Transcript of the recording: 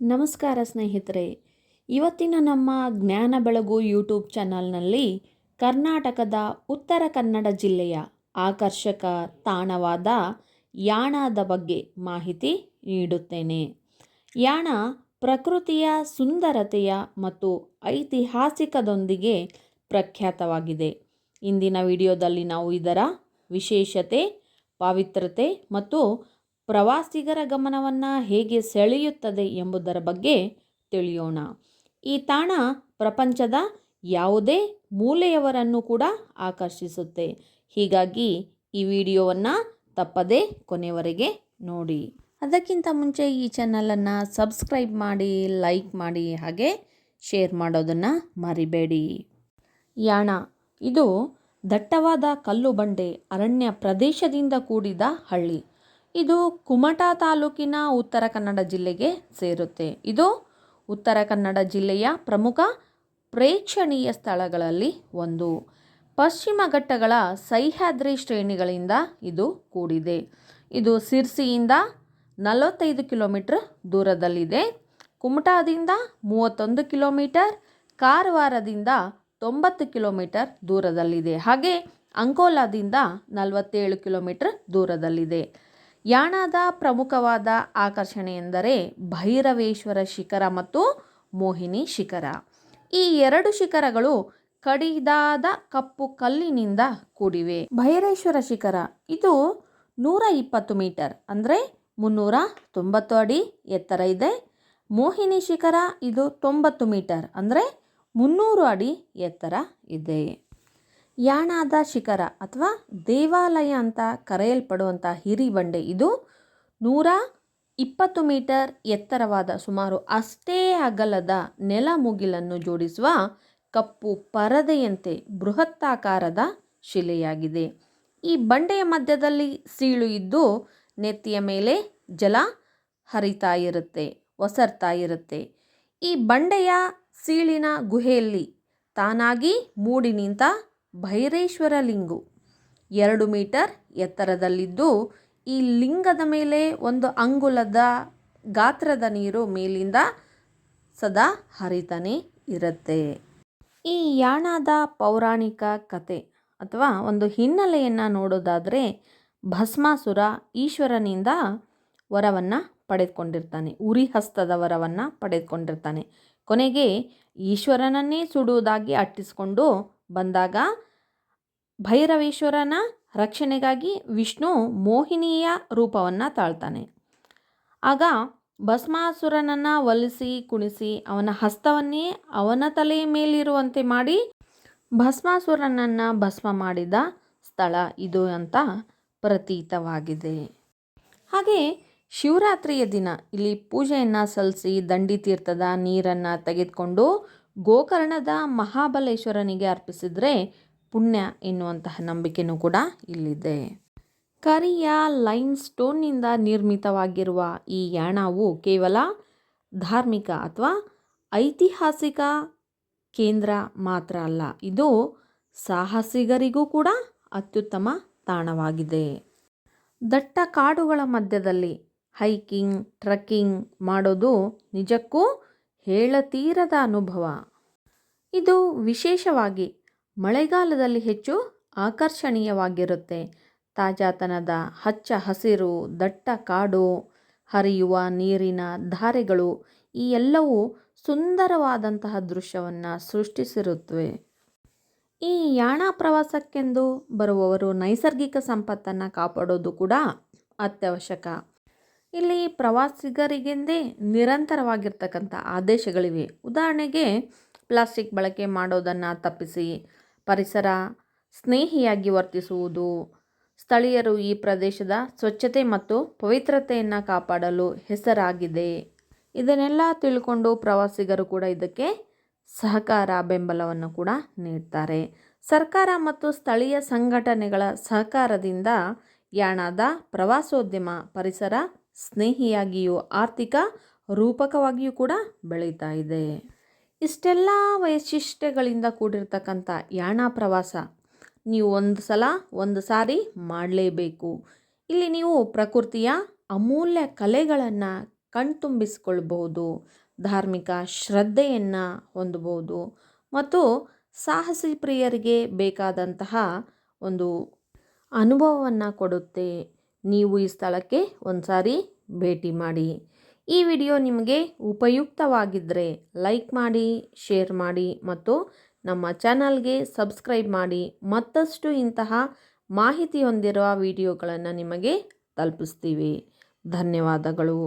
ನಮಸ್ಕಾರ ಸ್ನೇಹಿತರೆ. ಇವತ್ತಿನ ನಮ್ಮ ಜ್ಞಾನ ಬೆಳಗು ಯೂಟ್ಯೂಬ್ ಚಾನಲ್ನಲ್ಲಿ ಕರ್ನಾಟಕದ ಉತ್ತರ ಕನ್ನಡ ಜಿಲ್ಲೆಯ ಆಕರ್ಷಕ ತಾಣವಾದ ಯಾಣದ ಬಗ್ಗೆ ಮಾಹಿತಿ ನೀಡುತ್ತೇನೆ. ಯಾಣ ಪ್ರಕೃತಿಯ ಸುಂದರತೆಯ ಮತ್ತು ಐತಿಹಾಸಿಕದೊಂದಿಗೆ ಪ್ರಖ್ಯಾತವಾಗಿದೆ. ಇಂದಿನ ವಿಡಿಯೋದಲ್ಲಿ ನಾವು ಇದರ ವಿಶೇಷತೆ ಪಾವಿತ್ರತೆ ಮತ್ತು ಪ್ರವಾಸಿಗರ ಗಮನವನ್ನು ಹೇಗೆ ಸೆಳೆಯುತ್ತದೆ ಎಂಬುದರ ಬಗ್ಗೆ ತಿಳಿಯೋಣ. ಈ ತಾಣ ಪ್ರಪಂಚದ ಯಾವುದೇ ಮೂಲೆಯವರನ್ನು ಕೂಡ ಆಕರ್ಷಿಸುತ್ತೆ. ಹೀಗಾಗಿ ಈ ವಿಡಿಯೋವನ್ನು ತಪ್ಪದೇ ಕೊನೆವರೆಗೆ ನೋಡಿ. ಅದಕ್ಕಿಂತ ಮುಂಚೆ ಈ ಚಾನಲನ್ನು ಸಬ್ಸ್ಕ್ರೈಬ್ ಮಾಡಿ, ಲೈಕ್ ಮಾಡಿ, ಹಾಗೆ ಶೇರ್ ಮಾಡೋದನ್ನು ಮರಿಬೇಡಿ. ಯಾಣ, ಇದು ದಟ್ಟವಾದ ಕಲ್ಲು ಬಂಡೆ ಅರಣ್ಯ ಪ್ರದೇಶದಿಂದ ಕೂಡಿದ ಹಳ್ಳಿ. ಇದು ಕುಮಟಾ ತಾಲೂಕಿನ ಉತ್ತರ ಕನ್ನಡ ಜಿಲ್ಲೆಗೆ ಸೇರುತ್ತೆ. ಇದು ಉತ್ತರ ಕನ್ನಡ ಜಿಲ್ಲೆಯ ಪ್ರಮುಖ ಪ್ರೇಕ್ಷಣೀಯ ಸ್ಥಳಗಳಲ್ಲಿ ಒಂದು. ಪಶ್ಚಿಮ ಘಟ್ಟಗಳ ಸಹ್ಯಾದ್ರಿ ಶ್ರೇಣಿಗಳಿಂದ ಇದು ಕೂಡಿದೆ. ಇದು ಸಿರ್ಸಿಯಿಂದ ನಲವತ್ತೈದು ಕಿಲೋಮೀಟ್ರ್ ದೂರದಲ್ಲಿದೆ. ಕುಮಟಾದಿಂದ ಮೂವತ್ತೊಂದು ಕಿಲೋಮೀಟರ್, ಕಾರವಾರದಿಂದ ತೊಂಬತ್ತು ಕಿಲೋಮೀಟರ್ ದೂರದಲ್ಲಿದೆ. ಹಾಗೆ ಅಂಕೋಲಾದಿಂದ ನಲವತ್ತೇಳು ಕಿಲೋಮೀಟರ್ ದೂರದಲ್ಲಿದೆ. ಯಾಣದ ಪ್ರಮುಖವಾದ ಆಕರ್ಷಣೆ ಎಂದರೆ ಭೈರವೇಶ್ವರ ಶಿಖರ ಮತ್ತು ಮೋಹಿನಿ ಶಿಖರ. ಈ ಎರಡು ಶಿಖರಗಳು ಕಡಿದಾದ ಕಪ್ಪು ಕಲ್ಲಿನಿಂದ ಕೂಡಿವೆ. ಭೈರೇಶ್ವರ ಶಿಖರ ಇದು ನೂರ ಇಪ್ಪತ್ತು ಮೀಟರ್ ಅಂದರೆ ಮುನ್ನೂರ ತೊಂಬತ್ತು ಅಡಿ ಎತ್ತರ ಇದೆ. ಮೋಹಿನಿ ಶಿಖರ ಇದು ತೊಂಬತ್ತು ಮೀಟರ್ ಅಂದರೆ ಮುನ್ನೂರು ಅಡಿ ಎತ್ತರ ಇದೆ. ಯಾಣದ ಶಿಖರ ಅಥವಾ ದೇವಾಲಯ ಅಂತ ಕರೆಯಲ್ಪಡುವಂಥ ಹಿರಿಬಂಡೆ ಇದು ನೂರ ಇಪ್ಪತ್ತು ಮೀಟರ್ ಎತ್ತರವಾದ, ಸುಮಾರು ಅಷ್ಟೇ ಅಗಲದ ನೆಲ ಮುಗಿಲನ್ನು ಜೋಡಿಸುವ ಕಪ್ಪು ಪರದೆಯಂತೆ ಬೃಹತ್ತಾಕಾರದ ಶಿಲೆಯಾಗಿದೆ. ಈ ಬಂಡೆಯ ಮಧ್ಯದಲ್ಲಿ ಸೀಳು ಇದ್ದು ನೆತ್ತಿಯ ಮೇಲೆ ಜಲ ಹರಿತಾ ಇರುತ್ತೆ, ಒಸರ್ತಾ ಇರುತ್ತೆ. ಈ ಬಂಡೆಯ ಸೀಳಿನ ಗುಹೆಯಲ್ಲಿ ತಾನಾಗಿ ಮೂಡಿ ನಿಂತ ಭೈರೇಶ್ವರ ಲಿಂಗು. ಎರಡು ಮೀಟರ್ ಎತ್ತರದಲ್ಲಿದ್ದು, ಈ ಲಿಂಗದ ಮೇಲೆ ಒಂದು ಅಂಗುಲದ ಗಾತ್ರದ ನೀರು ಮೇಲಿಂದ ಸದಾ ಹರಿತಾನೆ ಇರುತ್ತೆ. ಈ ಯಾಣದ ಪೌರಾಣಿಕ ಕತೆ ಅಥವಾ ಒಂದು ಹಿನ್ನೆಲೆಯನ್ನು ನೋಡೋದಾದರೆ ಭಸ್ಮಾಸುರ ಈಶ್ವರನಿಂದ ವರವನ್ನು ಪಡೆದುಕೊಂಡಿರ್ತಾನೆ ಉರಿ ಹಸ್ತದ ವರವನ್ನು ಪಡೆದುಕೊಂಡಿರ್ತಾನೆ. ಕೊನೆಗೆ ಈಶ್ವರನನ್ನೇ ಸುಡುವುದಾಗಿ ಅಟ್ಟಿಸ್ಕೊಂಡು ಬಂದಾಗ ಭೈರವೇಶ್ವರನ ರಕ್ಷಣೆಗಾಗಿ ವಿಷ್ಣು ಮೋಹಿನಿಯ ರೂಪವನ್ನು ತಾಳ್ತಾನೆ. ಆಗ ಭಸ್ಮಾಸುರನನ್ನು ಒಲಿಸಿ ಕುಣಿಸಿ ಅವನ ಹಸ್ತವನ್ನೇ ಅವನ ತಲೆಯ ಮೇಲಿರುವಂತೆ ಮಾಡಿ ಭಸ್ಮಾಸುರನನ್ನು ಭಸ್ಮ ಮಾಡಿದ ಸ್ಥಳ ಇದು ಅಂತ ಪ್ರತೀತವಾಗಿದೆ. ಹಾಗೆ ಶಿವರಾತ್ರಿಯ ದಿನ ಇಲ್ಲಿ ಪೂಜೆಯನ್ನು ಸಲ್ಲಿಸಿ ದಂಡಿ ತೀರ್ಥದ ನೀರನ್ನು ತೆಗೆದುಕೊಂಡು ಗೋಕರ್ಣದ ಮಹಾಬಲೇಶ್ವರನಿಗೆ ಅರ್ಪಿಸಿದರೆ ಪುಣ್ಯ ಎನ್ನುವಂತಹ ನಂಬಿಕೆಯೂ ಕೂಡ ಇಲ್ಲಿದೆ. ಕರಿಯ ಲೈಮ್ ಸ್ಟೋನ್ನಿಂದ ನಿರ್ಮಿತವಾಗಿರುವ ಈ ಯಾಣವು ಕೇವಲ ಧಾರ್ಮಿಕ ಅಥವಾ ಐತಿಹಾಸಿಕ ಕೇಂದ್ರ ಮಾತ್ರ ಅಲ್ಲ, ಇದು ಸಾಹಸಿಗರಿಗೂ ಕೂಡ ಅತ್ಯುತ್ತಮ ತಾಣವಾಗಿದೆ. ದಟ್ಟ ಕಾಡುಗಳ ಮಧ್ಯದಲ್ಲಿ ಹೈಕಿಂಗ್, ಟ್ರಕ್ಕಿಂಗ್ ಮಾಡೋದು ನಿಜಕ್ಕೂ ಹೇಳತೀರದ ಅನುಭವ. ಇದು ವಿಶೇಷವಾಗಿ ಮಳೆಗಾಲದಲ್ಲಿ ಹೆಚ್ಚು ಆಕರ್ಷಣೀಯವಾಗಿರುತ್ತೆ. ತಾಜಾತನದ ಹಚ್ಚ ಹಸಿರು, ದಟ್ಟ ಕಾಡು, ಹರಿಯುವ ನೀರಿನ ಧಾರೆಗಳು ಈ ಎಲ್ಲವೂ ಸುಂದರವಾದಂತಹ ದೃಶ್ಯವನ್ನು ಸೃಷ್ಟಿಸಿರುತ್ತವೆ. ಈ ಯಾಣ ಪ್ರವಾಸಕ್ಕೆಂದು ಬರುವವರು ನೈಸರ್ಗಿಕ ಸಂಪತ್ತನ್ನು ಕಾಪಾಡೋದು ಕೂಡ ಅತ್ಯವಶ್ಯಕ. ಇಲ್ಲಿ ಪ್ರವಾಸಿಗರಿಗೆಂದೇ ನಿರಂತರವಾಗಿರ್ತಕ್ಕಂಥ ಆದೇಶಗಳಿವೆ. ಉದಾಹರಣೆಗೆ, ಪ್ಲಾಸ್ಟಿಕ್ ಬಳಕೆ ಮಾಡೋದನ್ನು ತಪ್ಪಿಸಿ, ಪರಿಸರ ಸ್ನೇಹಿಯಾಗಿ ವರ್ತಿಸುವುದು, ಸ್ಥಳೀಯರು ಈ ಪ್ರದೇಶದ ಸ್ವಚ್ಛತೆ ಮತ್ತು ಪವಿತ್ರತೆಯನ್ನು ಕಾಪಾಡಲು ಹೆಸರಾಗಿದೆ. ಇದನ್ನೆಲ್ಲ ತಿಳ್ಕೊಂಡು ಪ್ರವಾಸಿಗರು ಕೂಡ ಇದಕ್ಕೆ ಸಹಕಾರ ಬೆಂಬಲವನ್ನು ಕೂಡ ನೀಡ್ತಾರೆ. ಸರ್ಕಾರ ಮತ್ತು ಸ್ಥಳೀಯ ಸಂಘಟನೆಗಳ ಸಹಕಾರದಿಂದ ಯಾಣದ ಪ್ರವಾಸೋದ್ಯಮ, ಪರಿಸರ ಸ್ನೇಹಿಯಾಗಿಯೂ ಆರ್ಥಿಕ ರೂಪಕವಾಗಿಯೂ ಕೂಡ ಬೆಳೀತಾ ಇದೆ. ಇಷ್ಟೆಲ್ಲ ವೈಶಿಷ್ಟ್ಯಗಳಿಂದ ಕೂಡಿರ್ತಕ್ಕಂಥ ಯಾಣ ಪ್ರವಾಸ ನೀವು ಒಂದು ಸಲ ಒಂದು ಸಾರಿ ಮಾಡಲೇಬೇಕು. ಇಲ್ಲಿ ನೀವು ಪ್ರಕೃತಿಯ ಅಮೂಲ್ಯ ಕಲೆಗಳನ್ನು ಕಣ್ತುಂಬಿಸಿಕೊಳ್ಬಹುದು, ಧಾರ್ಮಿಕ ಶ್ರದ್ಧೆಯನ್ನು ಹೊಂದಬಹುದು ಮತ್ತು ಸಾಹಸಿ ಪ್ರಿಯರಿಗೆ ಬೇಕಾದಂತಹ ಒಂದು ಅನುಭವವನ್ನು ಕೊಡುತ್ತೆ. ನೀವು ಈ ಸ್ಥಳಕ್ಕೆ ಒಂದ್ಸಾರಿ ಭೇಟಿ ಮಾಡಿ. ಈ ವಿಡಿಯೋ ನಿಮಗೆ ಉಪಯುಕ್ತವಾಗಿದ್ದರೆ ಲೈಕ್ ಮಾಡಿ, ಶೇರ್ ಮಾಡಿ ಮತ್ತು ನಮ್ಮ ಚಾನಲ್ಗೆ ಸಬ್ಸ್ಕ್ರೈಬ್ ಮಾಡಿ. ಮತ್ತಷ್ಟು ಇಂತಹ ಮಾಹಿತಿ ಹೊಂದಿರುವ ವಿಡಿಯೋಗಳನ್ನು ನಿಮಗೆ ತಲುಪಿಸ್ತೀವಿ. ಧನ್ಯವಾದಗಳು.